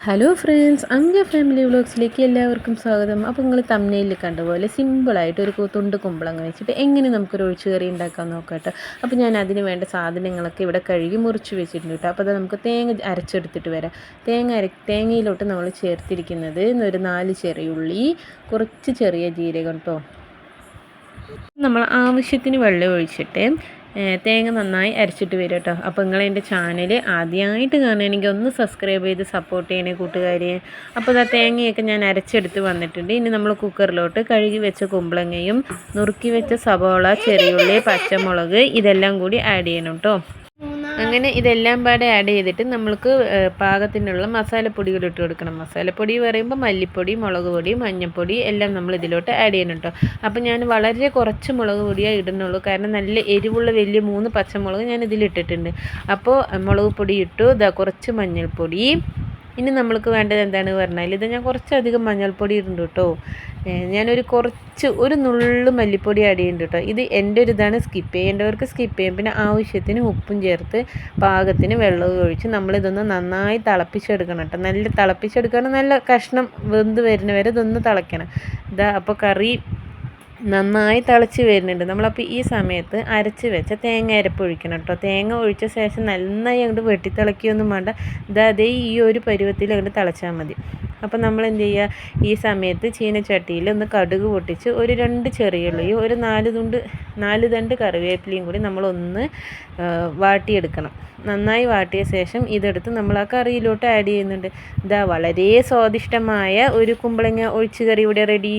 Hello friends അങ്ക family വ്ളോഗ്സിലേക്ക് എല്ലാവർക്കും സ്വാഗതം. അപ്പോൾ നിങ്ങൾ തമ്മനയിൽ കണ്ട പോലെ സിമ്പിളായിട്ട് ഒരു തുണ്ട് കുമ്പളങ്ങ വെച്ചിട്ട് എങ്ങനെ നമുക്കൊരു ഒഴിച്ചു കറി ഉണ്ടാക്കാൻ നോക്കട്ടെ അപ്പോൾ ഞാൻ അതിന് വേണ്ട സാധനങ്ങളൊക്കെ ഇവിടെ കഴുകി മുറിച്ച് വെച്ചിട്ടുണ്ട് കേട്ടോ. അപ്പോൾ അത് നമുക്ക് തേങ്ങ അരച്ചെടുത്തിട്ട് വരാം. തേങ്ങ അര തേങ്ങയിലോട്ട് നമ്മൾ ചേർത്തിരിക്കുന്നത് ഒരു നാല് ചെറിയുള്ളി കുറച്ച് ചെറിയ ജീരകം കേട്ടോ നമ്മൾ ആവശ്യത്തിന് വെള്ളം ഒഴിച്ചിട്ട് തേങ്ങ നന്നായി അരച്ചിട്ട് വരും കേട്ടോ. അപ്പോൾ നിങ്ങൾ എന്റെ ചാനൽ ആദ്യമായിട്ട് കാണുകയാണെങ്കിൽ ഒന്ന് സബ്സ്ക്രൈബ് ചെയ്ത് സപ്പോർട്ട് ചെയ്യണേ കൂട്ടുകാരെ. അപ്പോൾ ഇതാ തേങ്ങയൊക്കെ ഞാൻ അരച്ചെടുത്ത് വന്നിട്ടുണ്ട്. ഇനി നമ്മൾ കുക്കറിലോട്ട് കഴുകി വെച്ച കുമ്പളങ്ങയും നുറുക്കി വെച്ച സവോള ചെറിയുള്ളി പച്ചമുളക് ഇതെല്ലാം കൂടി ആഡ് ചെയ്യണം കേട്ടോ. അങ്ങനെ ഇതെല്ലാം പാടെ ആഡ് ചെയ്തിട്ട് നമ്മൾക്ക് പാകത്തിനുള്ള മസാലപ്പൊടികൾ ഇട്ട് കൊടുക്കണം. മസാലപ്പൊടി പറയുമ്പോൾ മല്ലിപ്പൊടി മുളക് പൊടി മഞ്ഞൾപ്പൊടി എല്ലാം നമ്മൾ ഇതിലോട്ട് ആഡ് ചെയ്യണം കേട്ടോ അപ്പോൾ ഞാൻ വളരെ കുറച്ച് മുളക് പൊടിയേ ഇടുന്നുള്ളൂ. കാരണം നല്ല എരിവുള്ള വലിയ മൂന്ന് പച്ചമുളക് ഞാൻ ഇതിലിട്ടിട്ടുണ്ട്. അപ്പോൾ മുളക് പൊടി ഇട്ടു ഇതാ കുറച്ച് മഞ്ഞൾപ്പൊടി ഇനി നമ്മൾക്ക് വേണ്ടത് എന്താണ് പറഞ്ഞാൽ ഇത് ഞാൻ കുറച്ചധികം മഞ്ഞൾപ്പൊടി ഇടുന്നുണ്ട് കേട്ടോ. ഞാനൊരു കുറച്ച് ഒരു നുള്ളു മല്ലിപ്പൊടി ആഡ് ചെയ്യുന്നുണ്ട് കേട്ടോ. ഇത് എന്റെ ഒരു ഇതാണ് സ്കിപ്പ് ചെയ്യേണ്ടവർക്ക് സ്കിപ്പ് ചെയ്യാം. പിന്നെ ആവശ്യത്തിന് ഉപ്പും ചേർത്ത് പാകത്തിന് വെള്ളവും ഒഴിച്ച് നമ്മളിതൊന്ന് നന്നായി തിളപ്പിച്ചെടുക്കണം കേട്ടോ. നല്ല തിളപ്പിച്ചെടുക്കണം. നല്ല കഷ്ണം വെന്ത് വരുന്ന വരെ ഇതൊന്ന് തിളയ്ക്കണം. ഇതാ അപ്പോൾ കറി നന്നായി തിളച്ച് വരുന്നുണ്ട്. നമ്മളപ്പോൾ ഈ സമയത്ത് അരച്ച് വെച്ച തേങ്ങ അരപ്പ് ഒഴിക്കണം കേട്ടോ. തേങ്ങ ഒഴിച്ച ശേഷം നന്നായി അങ്ങോട്ട് വെട്ടിത്തിളക്കിയൊന്നും വേണ്ട. ഇതാ ഈ ഒരു പരുവത്തിൽ അങ്ങോട്ട് തിളച്ചാൽ മതി. അപ്പോൾ നമ്മൾ എന്ത് ചെയ്യുക ഈ സമയത്ത് ചീനച്ചട്ടിയിൽ ഒന്ന് കടുക് പൊട്ടിച്ച് ഒരു രണ്ട് ചെറിയുള്ളിയും ഒരു നാല് തുണ്ട് നാല് തണ്ട് കറിവേപ്പിലയും കൂടി നമ്മളൊന്ന് വാട്ടിയെടുക്കണം. നന്നായി വാട്ടിയ ശേഷം ഇതെടുത്ത് നമ്മൾ ആ കറിയിലോട്ട് ആഡ് ചെയ്യുന്നുണ്ട്. ഇതാ വളരെ സ്വാദിഷ്ടമായ ഒരു കുമ്പളങ്ങ ഒഴിച്ചുകറി ഇവിടെ റെഡി.